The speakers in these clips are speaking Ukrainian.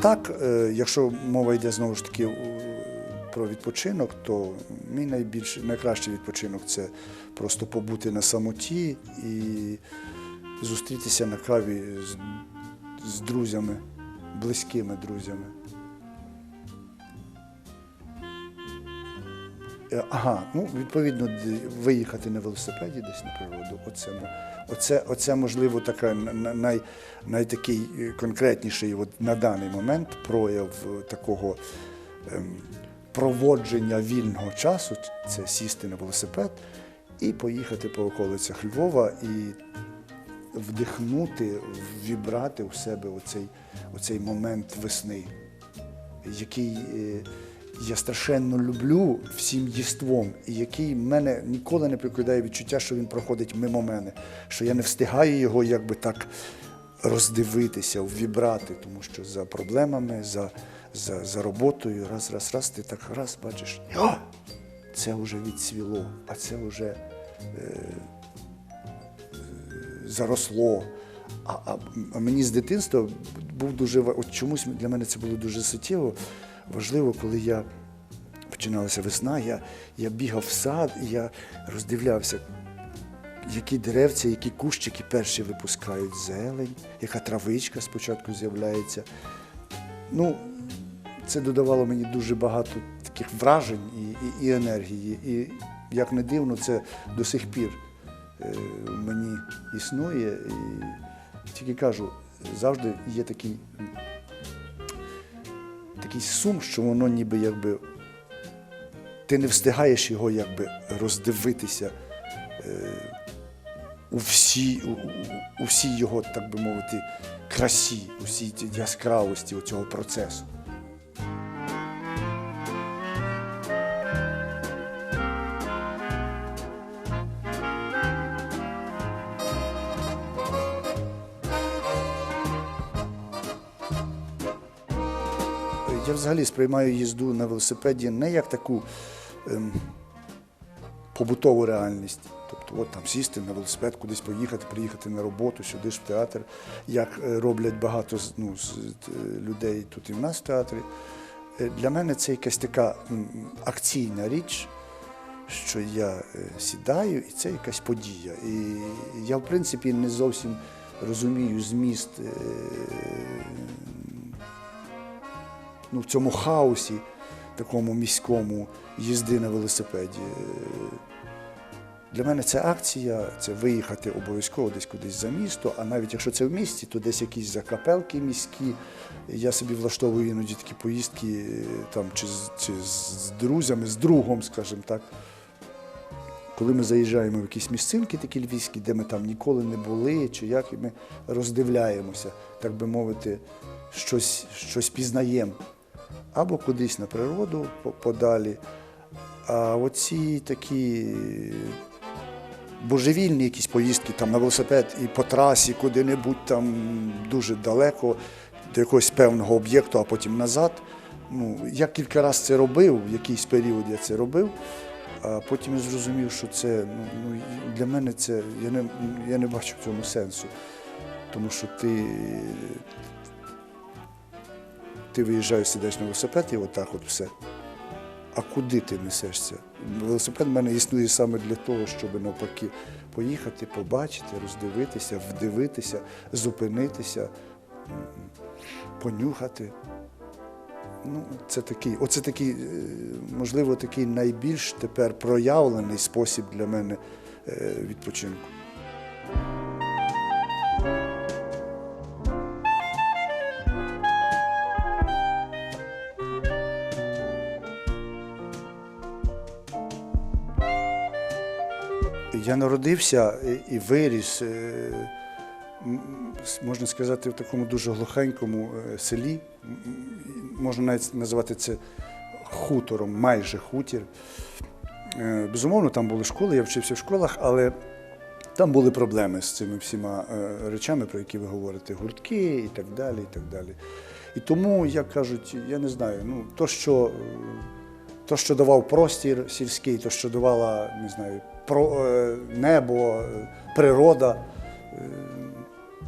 так, е, якщо мова йде знову ж таки е, про відпочинок, то мій найбільш найкращий відпочинок це просто побути на самоті і зустрітися на каві з, з друзями, близькими друзями. Ага, ну відповідно, виїхати на велосипеді десь на природу. Оце, оце, оце можливо, така на- на- най, найтакий е, конкретніший от, на даний момент прояв е, такого ем, проводження вільного часу. Це сісти на велосипед і поїхати по околицях Львова і вдихнути, вібрати у себе оцей, оцей момент весни який е, я страшенно люблю всім єством, і який мене ніколи не прикладає відчуття, що він проходить мимо мене, що я не встигаю його якби так роздивитися, ввібрати, тому що за проблемами, за, за, за роботою, раз, раз, раз, ти так раз бачиш, «О, це вже відсвіло, а це вже е, заросло. А, а, мені з дитинства був дуже от чомусь для мене це було дуже суттєво. Важливо, коли я починалася весна, я, я бігав в сад і я роздивлявся, які деревця, які кущики перші випускають зелень, яка травичка спочатку з'являється. Ну, це додавало мені дуже багато таких вражень і, і, і енергії. І як не дивно, це до сих пір е, мені існує. І тільки кажу, завжди є такий, такий сум, що воно ніби якби ти не встигаєш його якби роздивитися е, у всій, у, у, у його, так би мовити, красі, у всій яскравості цього процесу. Я взагалі сприймаю їзду на велосипеді не як таку ем, побутову реальність. Тобто, от там сісти на велосипед, кудись поїхати, приїхати на роботу, сюди ж в театр, як е, роблять багато ну, е, людей тут і в нас в театрі. Е, Для мене це якась така акційна річ, що я сідаю, і це якась подія. І я, в принципі, не зовсім розумію зміст ну, в цьому хаосі, такому міському їзди на велосипеді. Для мене це акція, це виїхати обов'язково десь кудись за місто, а навіть якщо це в місті, то десь якісь закапелки міські. Я собі влаштовую іноді такі поїздки е, там, чи, з- чи з друзями, з другом, скажімо так. Коли ми заїжджаємо в якісь місцинки такі львівські, де ми там ніколи не були, чи як, і ми роздивляємося, так би мовити, щось, щось пізнаємо. Або кудись на природу подалі. А оці такі божевільні якісь поїздки там на велосипед і по трасі, куди-небудь там дуже далеко, до якогось певного об'єкту, а потім назад. Ну, я кілька разів це робив, в якийсь період я це робив, а потім я зрозумів, що це ну, ну, для мене це я не, я не бачу в цьому сенсу. Тому що ти, ти виїжджаєш, сідаєш на велосипед і отак от все. А куди ти несешся? Велосипед в мене існує саме для того, щоб навпаки поїхати, побачити, роздивитися, вдивитися, зупинитися, понюхати. Ну, це такий, оце такий, е, можливо, такий найбільш тепер проявлений спосіб для мене е, відпочинку. Я народився і- виріс, е, можна сказати, в такому дуже глухенькому е, селі. Можна навіть називати це хутором, майже хутір. Е, Безумовно, там були школи, я вчився в школах, але там були проблеми з цими всіма речами, про які ви говорите, гуртки і так далі. І так далі. І тому, як кажуть, я не знаю, ну, то, що, то, що давав простір сільський, то, що давала, не знаю, про, е, небо, е, природа, е,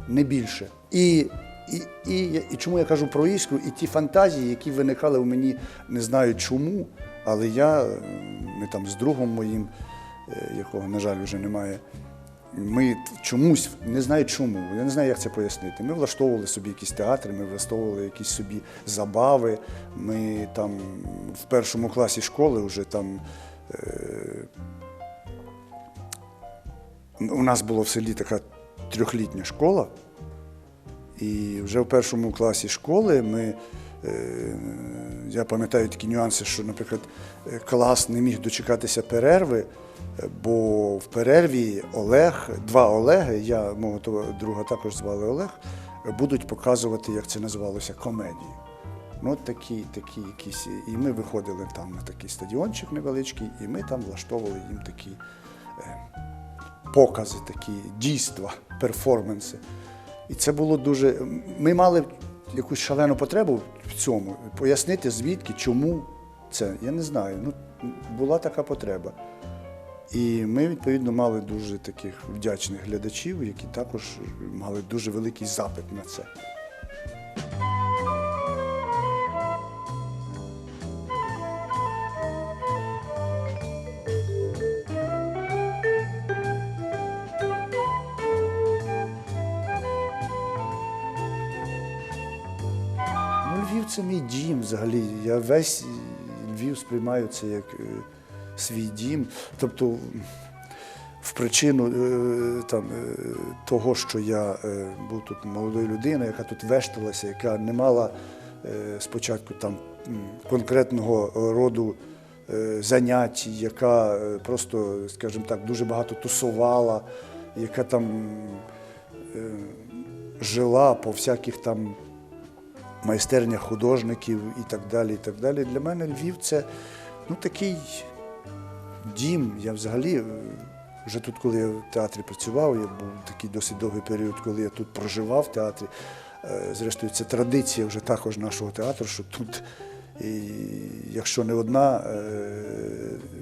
не більше. І, і, і, і чому я кажу про іскру, і ті фантазії, які виникали у мені, не знаю чому, але я, ми там з другом моїм, якого, на жаль, вже немає, ми чомусь, не знаю чому, я не знаю, як це пояснити. Ми влаштовували собі якісь театри, ми влаштовували якісь собі забави. Ми там в першому класі школи вже там. Е- у нас була в селі така трьохлітня школа, і вже в першому класі школи ми, е, я пам'ятаю такі нюанси, що, наприклад, е, клас не міг дочекатися перерви, е, бо в перерві Олег, два Олеги, я мого того друга також звали Олег, будуть показувати, як це називалося, комедію. Ну, такі, такі якісь. І ми виходили там на такий стадіончик невеличкий, і ми там влаштовували їм такі е, покази, такі дійства, перформанси. І це було дуже. Ми мали якусь шалену потребу в цьому, пояснити, звідки, чому це. Я не знаю. Ну, була така потреба. І ми, відповідно, мали дуже таких вдячних глядачів, які також мали дуже великий запит на це. Це мій дім взагалі. Я весь Львів сприймаю це як е, свій дім. Тобто, в причину е, там, е, того, що я був тут молодою людиною, яка тут вешталася, яка не мала спочатку там конкретного роду занять, яка просто, скажімо так, дуже багато тусувала, яка там жила по всяких там майстернях художників і так далі. і так далі. Для мене Львів це ну, такий дім. Я взагалі е, вже тут, коли я в театрі працював, я був такий досить довгий період, коли я тут проживав в театрі. Е, Зрештою, це традиція вже також нашого театру, що тут, і, якщо не одна, е,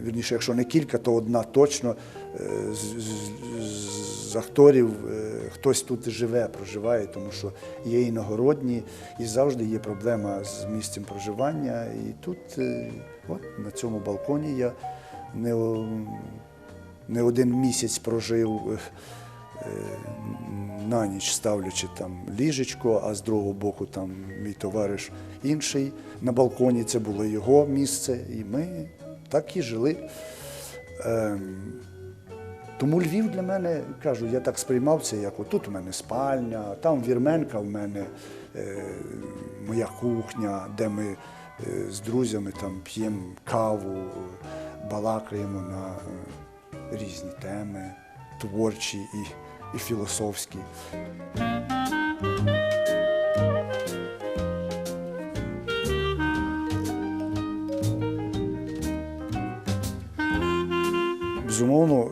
вірніше, якщо не кілька, то одна точно е, з, акторів е, хтось тут живе, проживає, тому що є іногородні, і завжди є проблема з місцем проживання. І тут, е, от на цьому балконі я не, не один місяць прожив. На ніч ставлячи там ліжечко, а з другого боку там мій товариш інший на балконі, це було його місце, і ми так і жили. Ем, тому Львів для мене, кажу, я так сприймав це, як отут у мене спальня, там вірменка в мене, е, моя кухня, де ми е, з друзями там п'ємо каву, балакаємо на е, різні теми, творчі і, і філософські. Безумовно,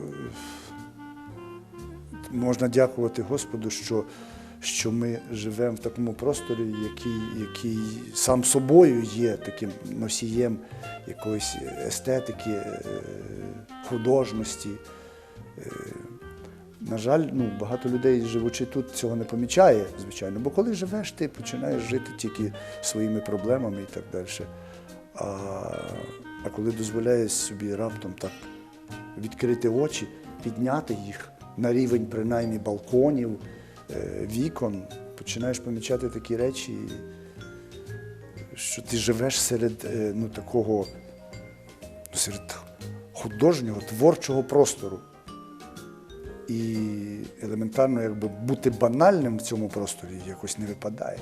можна дякувати Господу, що, що ми живемо в такому просторі, який, який сам собою є таким носієм якоїсь естетики, е, художності. Е, На жаль, ну, багато людей, живучи тут, цього не помічає, звичайно. Бо коли живеш, ти починаєш жити тільки своїми проблемами і так далі. А, а коли дозволяєш собі раптом так відкрити очі, підняти їх на рівень принаймні балконів, е, вікон, починаєш помічати такі речі, що ти живеш серед е, ну, такого, серед художнього, творчого простору. І елементарно якби бути банальним в цьому просторі якось не випадає.